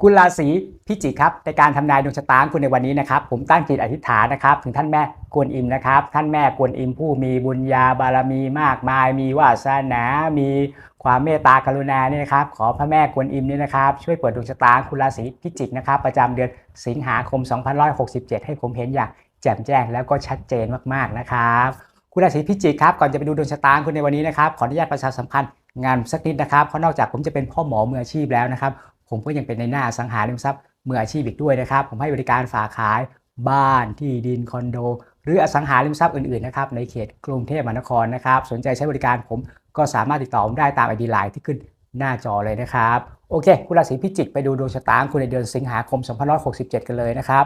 คุณราศีพิจิกครับในการทำนายดวงชะตาของคุณในวันนี้นะครับผมตั้งจิตอธิษฐานนะครับ ถึงท่านแม่กวนอิมนะครับ ท่านแม่กวนอิมผู้มีบุญญาบารมีมากมาย มีวาสนา มีความเมตตากรุณาเนี่ยนะครับ ขอพระแม่กวนอิมเนี่ยนะครับ ช่วยเปิดดวงชะตาของคุณราศีพิจิกนะครับ ประจำเดือนสิงหาคม 2567 ให้ผมเห็นอย่างแจ่มแจ้งแล้วก็ชัดเจนมากๆนะครับคุณราศีพิจิกครับก่อนจะไปดูดวงชะตาของคุณในวันนี้นะครับขออนุญาตประชาสัมพันธ์งานสักนิดนะครับเพราะนอกจากผมจะเป็นพ่อหมอมืออาชีพแล้วนะครับ ผมก็ยังเป็นในหน้าสังหาริมทรัพย์มืออาชีพอีกด้วยนะครับ ผมให้บริการฝากขายบ้านที่ดินคอนโด หรืออสังหาริมทรัพย์อื่นๆนะครับในเขตกรุงเทพมหานครนะครับ สนใจใช้บริการผมก็สามารถติดต่อผมได้ตามไอดีไลน์ที่ขึ้นหน้าจอเลยนะครับ โอเค คุณราศีพิจิกไปดูดวงชะตาคุณในเดือนสิงหาคม2567 กันเลยนะครับ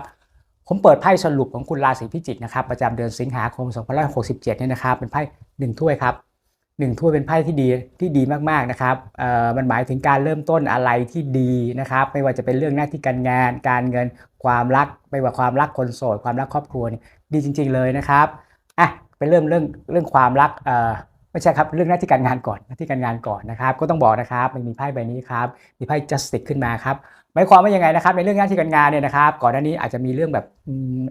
ผมเปิดไพ่สรุปของคุณราศีพิจิกนะครับประจำเดือนสิงหาคม2567เนี่ยนะครับเป็นไพ่หนึ่งถ้วยครับ หนึ่งถ้วยเป็นไพ่ที่ดีที่ดีมากๆนะครับมันหมายถึงการเริ่มต้นอะไรที่ดีนะครับ ไม่ว่าจะเป็นเรื่องหน้าที่การงาน การเงิน ความรัก ไม่ว่าความรักคนโสด ความรักครอบครัวนี่ดีจริง ๆเลยนะครับอะไปเริ่มเรื่องเรื่องความรักเอ่อไม่ใช่ครับเรื่องหน้าที่การงานก่อนหน้าที่การงานก่อนนะครับ ก็ต้องบอกนะครับมันมีไพ่ใบนี้ครับมีไพ่ justice ขึ้นมาครับหมายความว่ายังไงนะครับ ในเรื่องหน้าที่การงานเนี่ยนะครับ ก่อนหน้านี้อาจจะมีเรื่องแบบ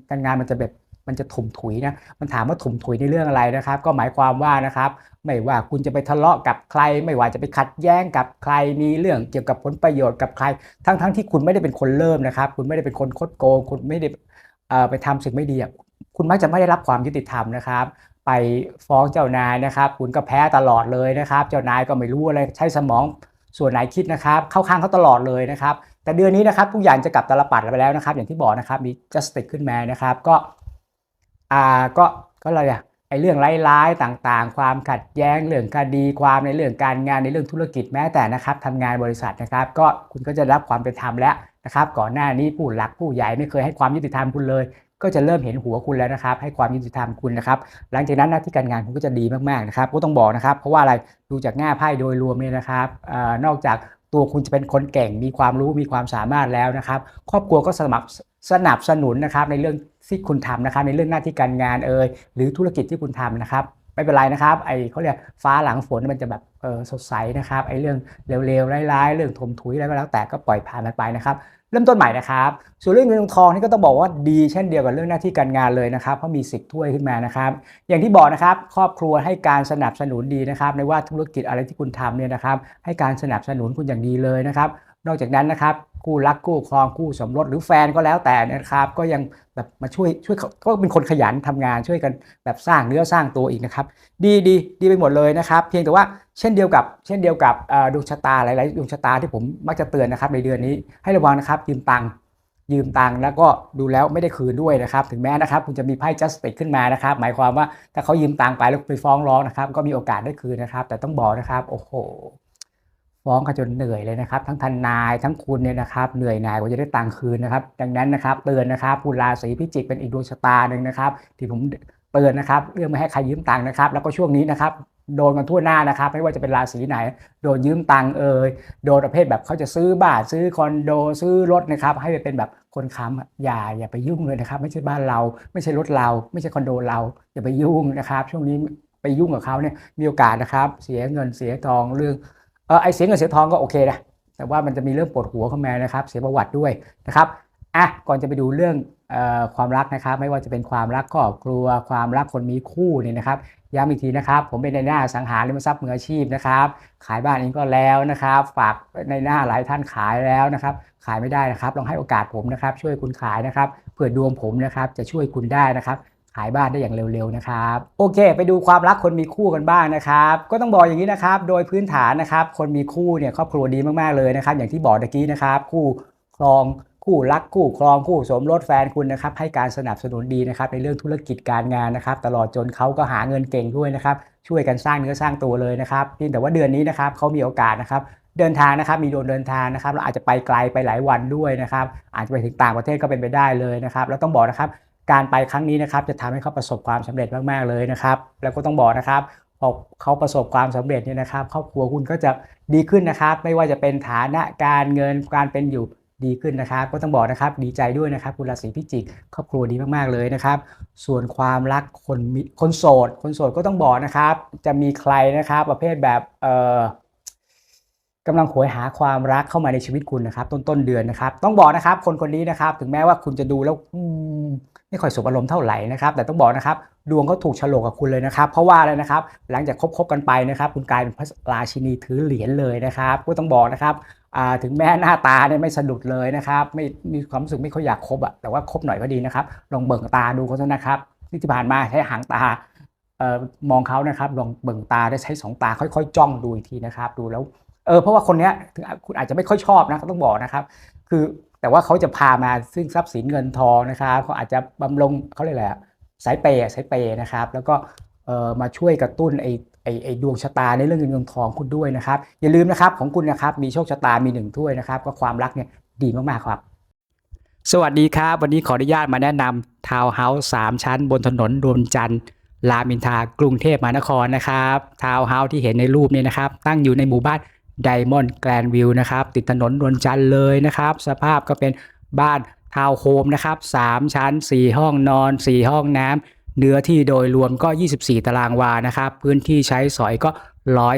การงานมันจะแบบ มันจะถมถุยนะ มันถามว่าถมถุยในเรื่องอะไรนะครับ ก็หมายความว่านะครับ ไม่ว่าคุณจะไปทะเลาะกับใคร ไม่ว่าจะไปขัดแย้งกับใคร มีเรื่องเกี่ยวกับผลประโยชน์กับใคร ทั้งทั้งที่คุณไม่ได้เป็นคนเริ่มนะครับ คุณไม่ได้เป็นคนคดโกง คุณไม่ได้ไปทำสิ่งไม่ดี คุณมักจะไม่ได้รับความยุติธรรมนะครับไปฟ้องเจ้านายนะครับ คุณก็แพ้ตลอดเลยนะครับ เจ้านายก็ไม่รู้อะไรใช้สมองส่วนไหนคิดนะครับ เข้าข้างเขาตลอดเลยนะครับ แต่เดือนนี้นะครับทุกอย่างจะกลับตาลปัดไปแล้วนะครับ อย่างที่บอกนะครับมี justice ขึ้นมานะครับ ก็ อ่าก็ก็อะไรอะไอเรื่องร้ายๆต่างๆ ความขัดแย้งเรื่องคดีความในเรื่องการงานในเรื่องธุรกิจแม้แต่นะครับทำงานบริษัทนะครับ ก็คุณก็จะรับความเป็นธรรมแล้วนะครับก่อนหน้านี้ผู้หลักผู้ใหญ่ไม่เคยให้ความยุติธรรมคุณเลย ก็จะเริ่มเห็นหัวคุณแล้วนะครับ ให้ความยุติธรรมคุณนะครับ หลังจากนั้นหน้าที่การงานคุณก็จะดีมากๆนะครับก็ต้องบอกนะครับ เพราะว่าอะไรดูจากหน้าไพ่โดยรวมเนี่ยนะครับอนอกจาก ตัวคุณจะเป็นคนเก่งมีความรู้มีความสามารถแล้วนะครับ ครอบครัวก็สมัครสนับสนุนนะครับในเรื่องที่คุณทำนะครับ ในเรื่องหน้าที่การงานเอ่ยหรือธุรกิจที่คุณทำนะครับ ไม่เป็นไรนะครับไอเขาเรียกฟ้าหลังฝนมันจะแบบเออสดใสนะครับไอเรื่องเร็วๆร้ายๆ เรื่องถมถุยอะไรก็แล้วแต่ก็ปล่อยผ่านมันไปนะครับเริ่มต้นใหม่นะครับ ส่วนเรื่องเงินทองนี่ก็ต้องบอกว่าดีเช่นเดียวกับเรื่องหน้าที่การงานเลยนะครับเพราะมีสิบถ้วยขึ้นมานะครับ อย่างที่บอกนะครับ ครอบครัวให้การสนับสนุนดีนะครับในว่าธุรกิจอะไรที่คุณทำเนี่ยนะครับ ให้การสนับสนุนคุณอย่างดีเลยนะครับ นอกจากนั้นนะครับคู่รักคู่ครองคู่สมรสหรือแฟนก็แล้วแต่นะครับ ก็ยังแบบมาช่วยช่วยก็เป็นคนขยันทำงานช่วยกันแบบสร้างเนื้อสร้างตัวอีกนะครับ ดีดีดีไปหมดเลยนะครับ เพียงแต่ว่าเช่นเดียวกับ เช่นเดียวกับดวงชะตาหลายๆดวงชะตาที่ผมมักจะเตือนนะครับ ในเดือนนี้ให้ระวังนะครับยืมตังค์ยืมตังค์แล้วก็ดูแล้วไม่ได้คืนด้วยนะครับ ถึงแม้นะครับ คุณจะมีไพ่ justice ขึ้นมานะครับ หมายความว่าถ้าเขายืมตังค์ไปแล้วไปฟ้องร้องนะครับ ก็มีโอกาสได้คืนนะครับ แต่ต้องบอกนะครับ โอ้โห ฟ้องกันจนเหนื่อยเลยนะครับ ทั้งทนายทั้งคุณเนี่ยนะครับเหนื่อยหน่ายกว่าจะได้ตังค์คืนนะครับ ดังนั้นนะครับเตือนนะครับคุณราศีพิจิกเป็นอีกดวงชะตาหนึ่งนะครับ ที่ผมเตือนนะครับเรื่องไม่ให้ใครยืมตังค์นะครับ แล้วก็ช่วงนี้นะครับโดนกันทั่วหน้านะครับ ไม่ว่าจะเป็นราศีไหน โดนยืมตังค์เอ่ยโดนประเภทแบบเขาจะซื้อบ้านซื้อคอนโดซื้อรถนะครับ ให้ไปเป็นแบบคนค้ำอย่าอย่าไปยุ่งเลยนะครับ ไม่ใช่บ้านเรา ไม่ใช่รถเรา ไม่ใช่คอนโดเรา อย่าไปยุ่งนะครับ ช่วงนี้ไปยุ่งกับเขาเนี่ยมีโอกาสนะครับ เสียเงินเสียทองเรื่อง เออไอเสียเงินเสียทองก็โอเคนะแต่ว่ามันจะมีเรื่องปวดหัวเข้ามานะครับ เสียประวัติด้วยนะครับอะก่อนจะไปดูเรื่องออความรักนะครับ ไม่ว่าจะเป็นความรักครอบครัว ความรักคนมีคู่เนี่ยนะครับย้ำอีกทีนะครับ ผมเป็นในหน้าสังหาริมทรัพย์มืออาชีพนะครับ ขายบ้านเองก็แล้วนะครับ ฝากในหน้าหลายท่านขายแล้วนะครับ ขายไม่ได้นะครับ ลองให้โอกาสผมนะครับ ช่วยคุณขายนะครับเผื่อดวงผมนะครับ จะช่วยคุณได้นะครับ ขายบ้านได้อย่างเร็วๆนะครับโอเค ไปดูความรักคนมีคู่กันบ้างนะครับก็ต้องบอกอย่างนี้นะครับโดยพื้นฐานนะครับคนมีคู่เนี่ยครอบครัวดีมากๆเลยนะครับอย่างที่บอกตะกี้นะครับคู่ครองคู่รักคู่ครองคู่สมรสแฟนคุณนะครับให้การสนับสนุนดีนะครับในเรื่องธุรกิจการงานนะครับตลอดจนเขาก็หาเงินเก่งด้วยนะครับช่วยกันสร้างเนื้อสร้างตัวเลยนะครับเพียงแต่ว่าเดือนนี้นะครับเขามีโอกาสนะครับเดินทางนะครับมีโดนเดินทางนะครับเราอาจจะไปไกลไปหลายวันด้วยนะครับอาจจะไปถึงต่างประเทศก็เป็นไปได้เลยนะครับแล้วต้องบอกนะครับ การไปครั้งนี้นะครับจะทำให้เขาประสบความสำเร็จมากๆเลยนะครับ แล้วก็ต้องบอกนะครับพอเขาประสบความสำเร็จเนี่ยนะครับครอบครัวคุณก็จะดีขึ้นนะครับ ไม่ว่าจะเป็นฐานะการเงินการเป็นอยู่ดีขึ้นนะครับ ก็ต้องบอกนะครับดีใจด้วยนะครับคุณราศีพิจิกครอบครัวดีมากๆเลยนะครับ ส่วนความรักคนมีคนโสด คนโสดก็ต้องบอกนะครับ จะมีใครนะครับประเภทแบบเอ่อกำลังโหยหาความรักเข้ามาในชีวิตคุณนะครับ ต้นต้นเดือนนะครับ ต้องบอกนะครับ คนคนนี้นะครับ ถึงแม้ว่าคุณจะดูแล้วอื ไม่ค่อยสบอารมณ์เท่าไหร่นะครับ แต่ต้องบอกนะครับดวงเขาถูกฉลกกับคุณเลยนะครับ เพราะว่าอะไรนะครับ หลังจากคบๆกันไปนะครับ คุณกลายเป็นพระราชินีถือเหรียญเลยนะครับก็ต้องบอกนะครับถึงแม้หน้าตาเนี่ยไม่สะดุดเลยนะครับ ไม่มีความรู้สึกไม่ค่อยอยากคบอะแต่ว่าคบหน่อยก็ดีนะครับลองเบิ่งตาดูเขาซะนะครับที่ผ่านมาใช้หางตาออมองเขานะครับลองเบิ่งตาได้ใช้สองตาค่อยๆ จ้องดูอีกทีนะครับ ดูแล้วเออเพราะว่าคนเนี้ยถึงคุณอาจจะไม่ค่อยชอบนะก็ต้องบอกนะครับ คือแต่ว่าเขาจะพามาซึ่งทรัพย์สินเงินทองนะครับเขาอาจจะบำรุงเขาเรียกอะไรอะสายเปย์สายเปย์นะครับ แล้วก็เอ่อมาช่วยกระตุ้นไอ้ไอ้ไอ้ดวงชะตาในเรื่องเงินเงินทองคุณด้วยนะครับ อย่าลืมนะครับของคุณนะครับมีโชคชะตามีหนึ่งถ้วยนะครับ ก็ความรักเนี่ยดีมากๆครับ สวัสดีครับ วันนี้ขออนุญาตมาแนะนำทาวน์เฮาส์สามชั้น บนถนนรวมจันทร์รามอินทรากรุงเทพมหานครนะครับทาวน์เฮาส์ที่เห็นในรูปนี้นะครับ ตั้งอยู่ในหมู่บ้าน ไดมอนด์แกรนวิวนะครับ ติดถนนนวลจันทร์เลยนะครับ สภาพก็เป็นบ้านทาวน์โฮมนะครับ 3 ชั้น 4 ห้องนอน 4 ห้องน้ำเนื้อที่โดยรวมก็ 24 ตารางวานะครับ พื้นที่ใช้สอยก็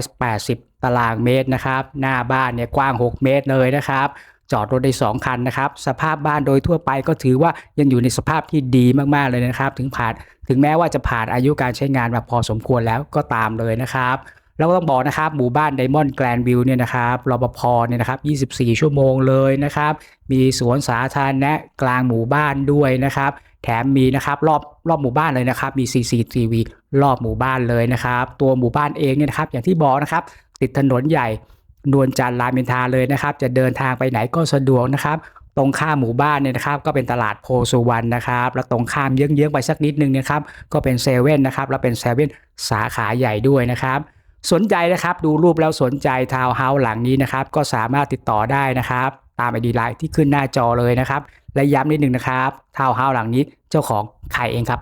180 ตารางเมตรนะครับ หน้าบ้านเนี่ยกว้าง 6 เมตรเลยนะครับ จอดรถได้ 2 คันนะครับ สภาพบ้านโดยทั่วไปก็ถือว่ายังอยู่ในสภาพที่ดีมากๆเลยนะครับ ถึงผ่านถึงแม้ว่าจะผ่านอายุการใช้งานมาพอสมควรแล้วก็ตามเลยนะครับ แล้วก็ต้องบอกนะครับหมู่บ้านไดมอนด์แกรนวิวเนี่ยนะครับรปภเนี่ยนะครับ 24 ชั่วโมงเลยนะครับ มีสวนสาธารณะกลางหมู่บ้านด้วยนะครับ แถมมีนะครับรอบรอบหมู่บ้านเลยนะครับ มี CCTV รอบหมู่บ้านเลยนะครับ ตัวหมู่บ้านเองเนี่ยนะครับ อย่างที่บอกนะครับ ติดถนนใหญ่นวลจันทร์รามอินทาเลยนะครับ จะเดินทางไปไหนก็สะดวกนะครับตรงข้ามหมู่บ้านเนี่ยนะครับก็เป็นตลาดโพสุวรรณนะครับแล้วตรงข้ามเยื้องๆไปสักนิดนึงนะครับก็เป็นเซเว่นนะครับแล้วเป็นเซเว่นสาขาใหญ่ด้วยนะครับ สนใจนะครับดูรูปแล้วสนใจทาวน์เฮาส์หลังนี้นะครับ ก็สามารถติดต่อได้นะครับ ตามไอดีไลน์ที่ขึ้นหน้าจอเลยนะครับ และย้ำนิดนึงนะครับทาวน์เฮาส์หลังนี้เจ้าของใครเองครับ